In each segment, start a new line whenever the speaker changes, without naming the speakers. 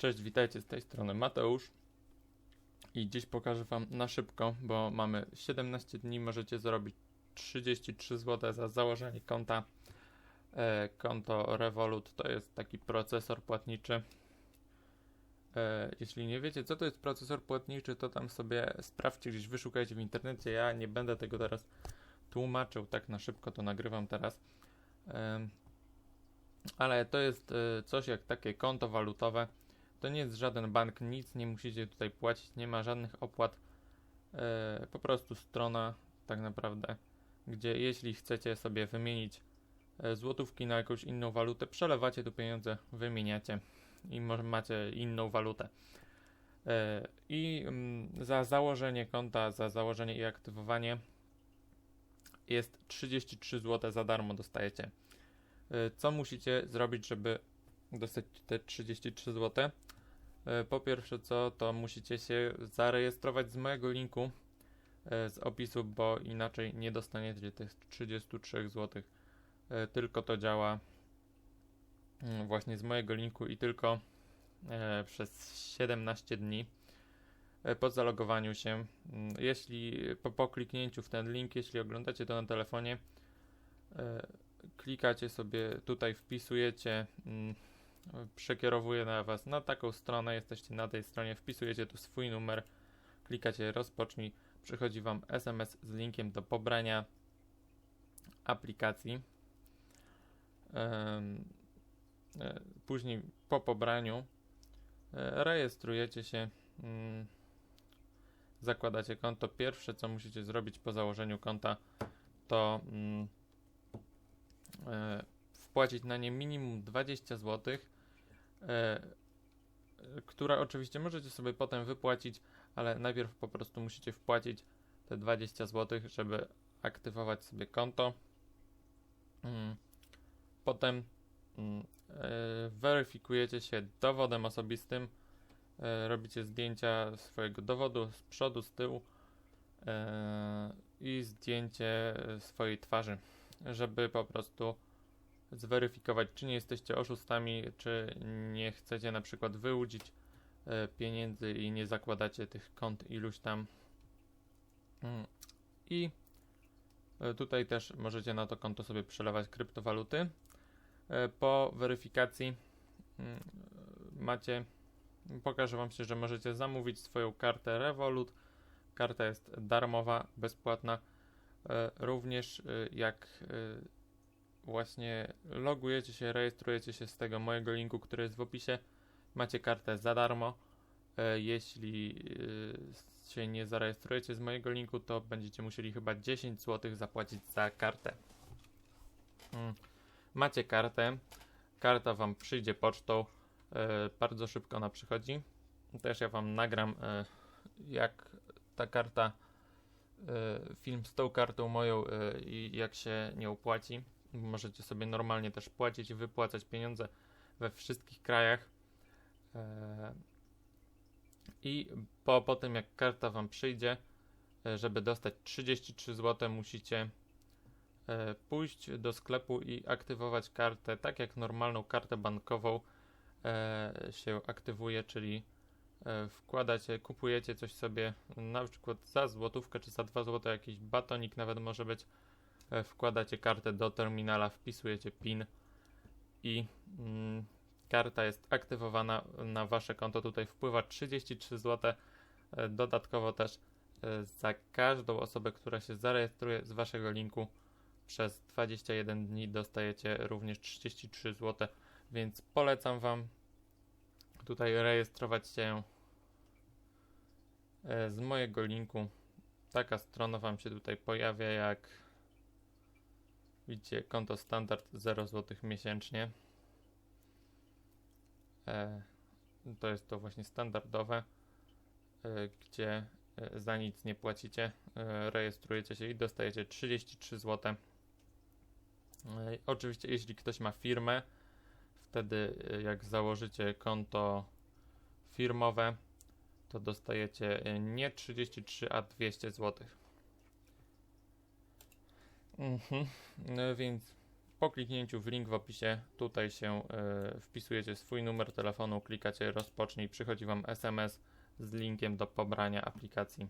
Cześć, witajcie z tej strony Mateusz. I dziś pokażę Wam na szybko, bo mamy 17 dni, możecie zrobić 33 zł za założenie konta. E, konto Revolut to jest taki procesor płatniczy. E, jeśli nie wiecie, co to jest procesor płatniczy, to tam sobie sprawdźcie, gdzieś wyszukajcie w internecie. Ja nie będę tego teraz tłumaczył, tak na szybko to nagrywam teraz. E, ale to jest coś jak takie konto walutowe to nie jest żaden bank, nic nie musicie tutaj płacić, nie ma żadnych opłat. E, po prostu strona, tak naprawdę, gdzie jeśli chcecie sobie wymienić e, złotówki na jakąś inną walutę, przelewacie tu pieniądze, wymieniacie i może macie inną walutę. E, I mm, za założenie konta, za założenie i aktywowanie jest 33 zł za darmo dostajecie. Co musicie zrobić, żeby dostać te 33 zł? E, po pierwsze co, to musicie się zarejestrować z mojego linku e, z opisu, bo inaczej nie dostaniecie tych 33 zł. E, tylko to działa mm, właśnie z mojego linku i tylko przez 17 dni po zalogowaniu się. Mm, jeśli po, po kliknięciu w ten link, jeśli oglądacie to na telefonie, klikacie sobie tutaj, wpisujecie mm, przekierowuje na Was na taką stronę, jesteście na tej stronie, wpisujecie tu swój numer, klikacie rozpocznij, przychodzi Wam SMS z linkiem do pobrania aplikacji. E, później po pobraniu e, rejestrujecie się, mm, zakładacie konto. Pierwsze co musicie zrobić po założeniu konta to mm, e, wpłacić na nie minimum 20 zł, która oczywiście możecie sobie potem wypłacić, ale najpierw po prostu musicie wpłacić te 20 zł, żeby aktywować sobie konto. Mm. Potem mm, e, weryfikujecie się dowodem osobistym, e, robicie zdjęcia swojego dowodu z przodu, z tyłu e, i zdjęcie swojej twarzy, żeby po prostu zweryfikować, czy nie jesteście oszustami, czy nie chcecie na przykład wyłudzić e, pieniędzy i nie zakładacie tych kont iluś tam. Mm. I e, tutaj też możecie na to konto sobie przelewać kryptowaluty. E, po weryfikacji mm, macie, pokażę Wam się, że możecie zamówić swoją kartę Revolut. Karta jest darmowa, bezpłatna. Również jak właśnie logujecie się, rejestrujecie się z tego mojego linku, który jest w opisie. Macie kartę za darmo. E, jeśli e, się nie zarejestrujecie z mojego linku, to będziecie musieli chyba 10 zł zapłacić za kartę. Hmm. Macie kartę. Karta Wam przyjdzie pocztą. E, bardzo szybko ona przychodzi. Też ja Wam nagram, jak ta karta, film z tą kartą moją i jak się nie opłaci. Możecie sobie normalnie też płacić i wypłacać pieniądze we wszystkich krajach. E, I po, po tym, jak karta Wam przyjdzie, e, żeby dostać 33 zł, musicie e, pójść do sklepu i aktywować kartę tak jak normalną kartę bankową się aktywuje, czyli wkładacie, kupujecie coś sobie na przykład za złotówkę czy za 2 zł, jakiś batonik nawet może być wkładacie kartę do terminala, wpisujecie PIN i mm, karta jest aktywowana na wasze konto. Tutaj wpływa 33 zł. E, dodatkowo też e, za każdą osobę, która się zarejestruje z waszego linku przez 21 dni dostajecie również 33 zł, więc polecam wam tutaj rejestrować się z mojego linku. Taka strona wam się tutaj pojawia jak Widzicie, konto standard 0 zł miesięcznie. E, to jest to właśnie standardowe, e, gdzie e, za nic nie płacicie, e, rejestrujecie się i dostajecie 33 zł. E, oczywiście, jeśli ktoś ma firmę, wtedy e, jak założycie konto firmowe, to dostajecie nie 33, a 200 zł. Mhm. No więc po kliknięciu w link w opisie, tutaj się e, wpisujecie swój numer telefonu, klikacie rozpocznij, przychodzi Wam SMS z linkiem do pobrania aplikacji.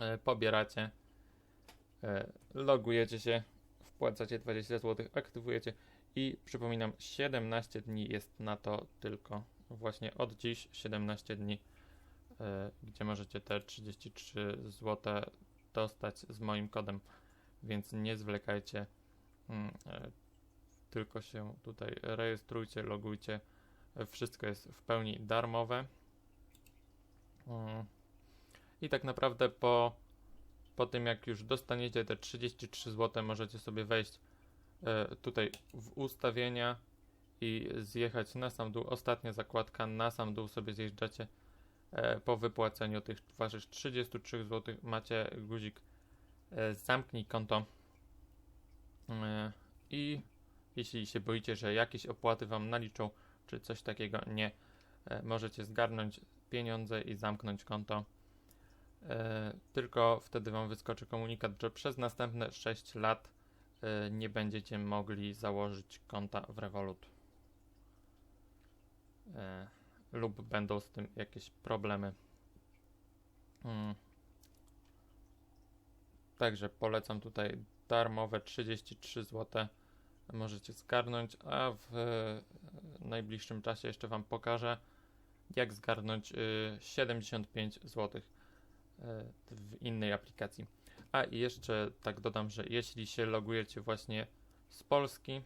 E, pobieracie, e, logujecie się, wpłacacie 20 zł, aktywujecie i przypominam, 17 dni jest na to tylko. Właśnie od dziś 17 dni, e, gdzie możecie te 33 zł dostać z moim kodem, więc nie zwlekajcie. Mm, e, Tylko się tutaj rejestrujcie, logujcie. Wszystko jest w pełni darmowe. Mm. I tak naprawdę po, po tym, jak już dostaniecie te 33 zł, możecie sobie wejść e, tutaj w ustawienia i zjechać na sam dół. Ostatnia zakładka, na sam dół sobie zjeżdżacie. E, po wypłaceniu tych waszych 33 zł macie guzik zamknij konto. E, I jeśli się boicie, że jakieś opłaty wam naliczą, czy coś takiego, nie. E, możecie zgarnąć pieniądze i zamknąć konto. E, tylko wtedy wam wyskoczy komunikat, że przez następne 6 lat e, nie będziecie mogli założyć konta w Revolut. E, lub będą z tym jakieś problemy. Mm. Także polecam tutaj darmowe 33 zł. Możecie zgarnąć, a w e, najbliższym czasie jeszcze Wam pokażę, jak zgarnąć y, 75 zł w innej aplikacji. A i jeszcze tak dodam, że jeśli się logujecie właśnie z Polski,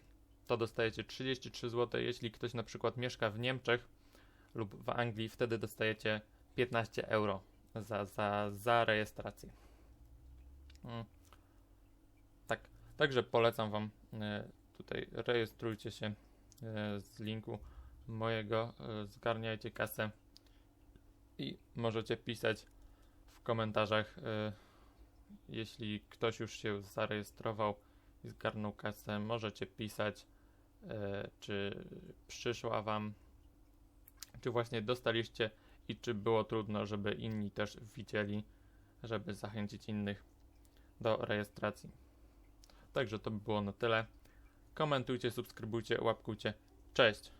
to dostajecie 33 zł. Jeśli ktoś na przykład mieszka w Niemczech lub w Anglii, wtedy dostajecie 15 euro za, za, za rejestrację. Mm. Tak, także polecam Wam e, tutaj rejestrujcie się e, z linku mojego, e, zgarniajcie kasę i możecie pisać w komentarzach, jeśli ktoś już się zarejestrował i zgarnął kasę, możecie pisać, czy przyszła Wam, czy właśnie dostaliście i czy było trudno, żeby inni też widzieli, żeby zachęcić innych do rejestracji. Także to by było na tyle. Komentujcie, subskrybujcie, łapkujcie. Cześć!